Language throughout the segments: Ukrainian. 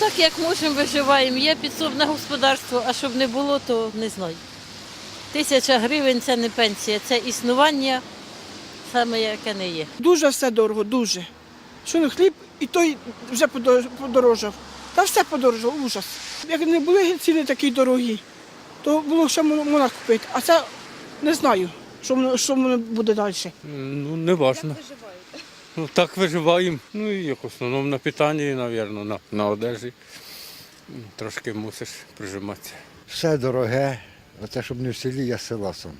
Так як можемо, виживаємо. Є підсобне господарство, а щоб не було, то не знаю. Тисяча гривень це не пенсія, це існування, саме яке не є. Дуже все дорого, дуже. Що не хліб, і той вже подорожав. Та все подорожав, ужас. Як не були ціни такі дорогі, то було що можна купити. А це не знаю, що воно, що буде далі. Ну, не важно. Ну, так виживаємо. Ну і як в основному на питанні, мабуть, на, на одежі. Трошки мусиш прижиматися. Все дороге, оце щоб не в селі, я з села сам.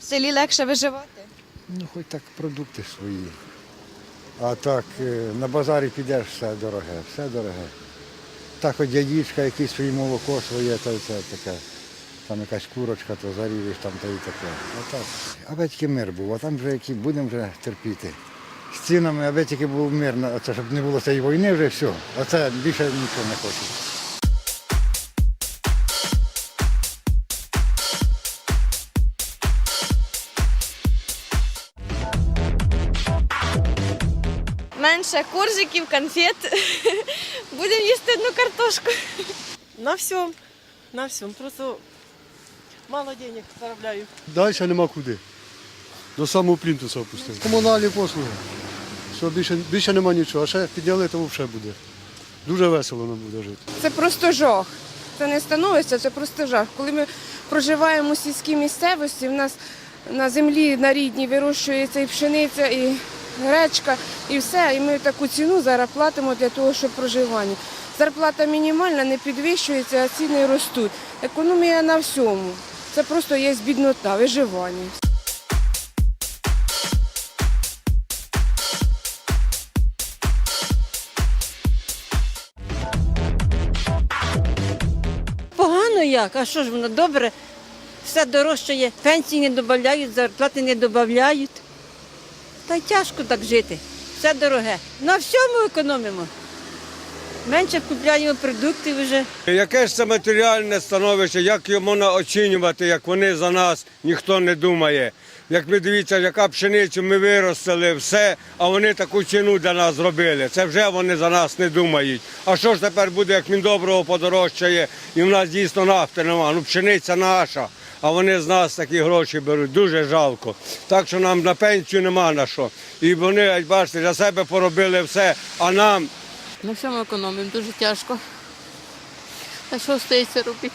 В селі легше виживати. Ну, хоч так продукти свої. А так, е, на базарі підеш, все дороге, все дороге. Так хоч яєчка, якесь своє молоко своє, то це таке. Там якась курочка, то заріжеш там та і таке. А так. Аби тільки мир був, а там вже які будемо вже терпіти. З цінами, аби тільки був мир, оце, щоб не було цієї війни вже все. Оце більше нічого не хочу. Менше коржиків, конфет. Будемо їсти одну картошку. На всьому. На всьому. Просто мало денег заробляю. Далі нема куди. До самого плінтуса опустили. Комунальні послуги. Все, більше, більше нема нічого. А ще підняли, то взагалі буде. Дуже весело нам буде жити. Це просто жах. Це не становиться, це просто жах. Коли ми проживаємо у сільській місцевості, в нас на землі на рідній вирощується і пшениця, і гречка, і все. І ми таку ціну зараз платимо для того, щоб проживання. Зарплата мінімальна, не підвищується, а ціни ростуть. Економія на всьому. Це просто є біднота, виживання. Погано як? А що ж воно добре? Все дорожчає, пенсії не додають, зарплати не додають. Та й тяжко так жити. Все дороге. На всьому економимо. Менше купляємо продуктів вже. Яке ж це матеріальне становище, як його можна оцінювати, як вони за нас ніхто не думає. Як ми дивіться, яка пшеницю ми виростили, все, а вони таку ціну для нас зробили. Це вже вони за нас не думають. А що ж тепер буде, як Міндоброго подорожчає, і в нас дійсно нафти нема. Ну пшениця наша, а вони з нас такі гроші беруть. Дуже жалко. Так що нам на пенсію нема на що. І вони, бачите, для себе поробили все, а нам На всьому економимо, дуже тяжко. А що стається робити?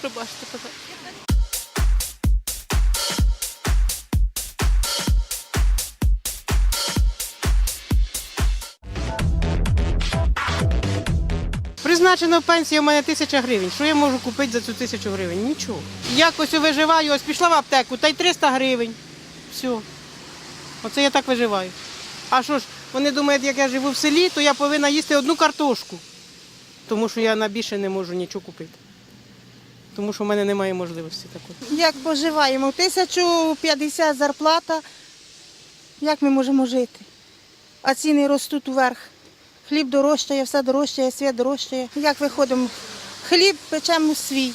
Пробачте, казати. Призначена пенсія у мене тисяча гривень. Що я можу купити за цю тисячу гривень? Нічого. Якось виживаю, ось пішла в аптеку, та й 300 гривень. Все. Оце я так виживаю. А що ж, вони думають, як я живу в селі, то я повинна їсти одну картошку. Тому що я на більше не можу нічого купити. Тому що в мене немає можливості такої. Як поживаємо? 1050 зарплата. Як ми можемо жити? А ціни ростуть вверх. Хліб дорожчає, все дорожчає, світ дорожчає. Як виходимо? Хліб печемо свій.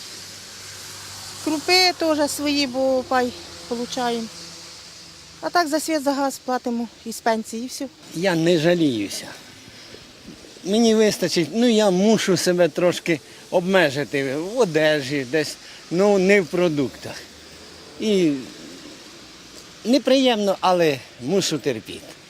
Крупи теж свої, бо пай получаємо. А так за світ, за газ платимо із пенсії і все. Я не жаліюся. Мені вистачить, ну я мушу себе трошки обмежити в одежі, десь, ну не в продуктах. І неприємно, але мушу терпіти.